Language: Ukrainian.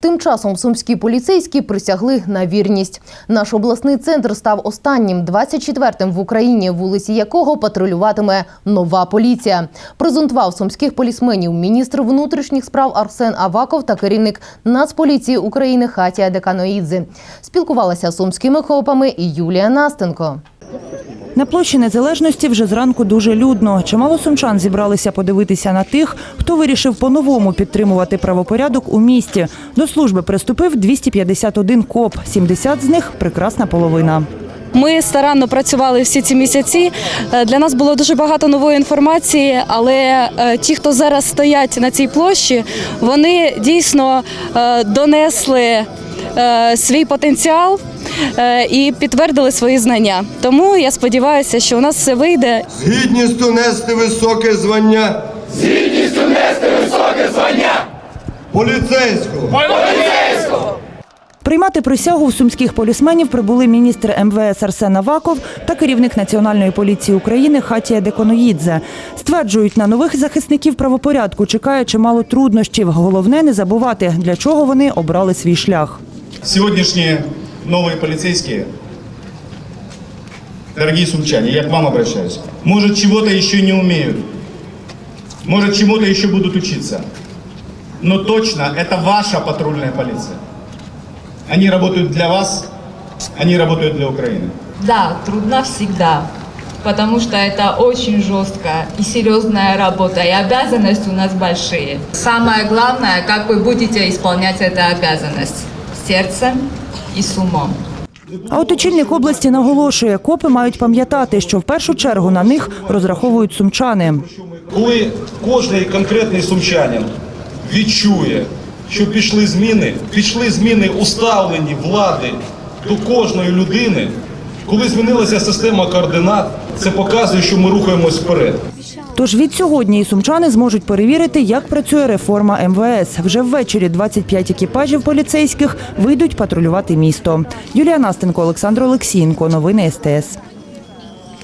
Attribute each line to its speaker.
Speaker 1: Тим часом сумські поліцейські присягли на вірність. Наш обласний центр став останнім 24-м в Україні, вулиці якого патрулюватиме нова поліція. Презентував сумських полісменів міністр внутрішніх справ Арсен Аваков та керівник Нацполіції України Хатія Деканоїдзе. Спілкувалася з сумськими хлопами і Юлія Настенко.
Speaker 2: На площі Незалежності вже зранку дуже людно. Чимало сумчан зібралися подивитися на тих, хто вирішив по-новому підтримувати правопорядок у місті. До служби приступив 251 коп, 70 з них – прекрасна половина.
Speaker 3: Ми старанно працювали всі ці місяці. Е, Для нас було дуже багато нової інформації, але е, ті, хто зараз стоять на цій площі, вони дійсно е, донесли свій потенціал і підтвердили свої знання. Тому я сподіваюся, що у нас все вийде.
Speaker 4: з гідністю нести високе звання. З гідністю нести високе звання. Поліцейського.
Speaker 2: Приймати присягу в сумських полісменів прибули міністр МВС Арсен Аваков та керівник Національної поліції України Хатія Деконоїдзе. Стверджують, на нових захисників правопорядку чекає чимало труднощів. Головне не забувати, для чого вони обрали свій шлях.
Speaker 5: Сегодняшние новые полицейские, дорогие сумчане, я к вам обращаюсь, может чего-то еще не умеют, может чему-то еще будут учиться, но точно это ваша патрульная полиция. Они работают для вас, они работают для Украины.
Speaker 6: Да, трудно всегда, потому что это очень жесткая и серьезная работа, и обязанности у нас большие. Самое главное, как вы будете исполнять эту обязанность сердцем і умом.
Speaker 2: А от очільник області наголошує, копи мають пам'ятати, що в першу чергу на них розраховують сумчани.
Speaker 7: Коли кожний конкретний сумчанин відчує, що пішли зміни, пішли зміни у ставленні влади до кожної людини, коли змінилася система координат, це показує, що ми рухаємось вперед.
Speaker 2: Тож від сьогодні і сумчани зможуть перевірити, як працює реформа МВС. Вже ввечері 25 екіпажів поліцейських вийдуть патрулювати місто. Юлія Настенко, Олександр Олексієнко. Новини СТС.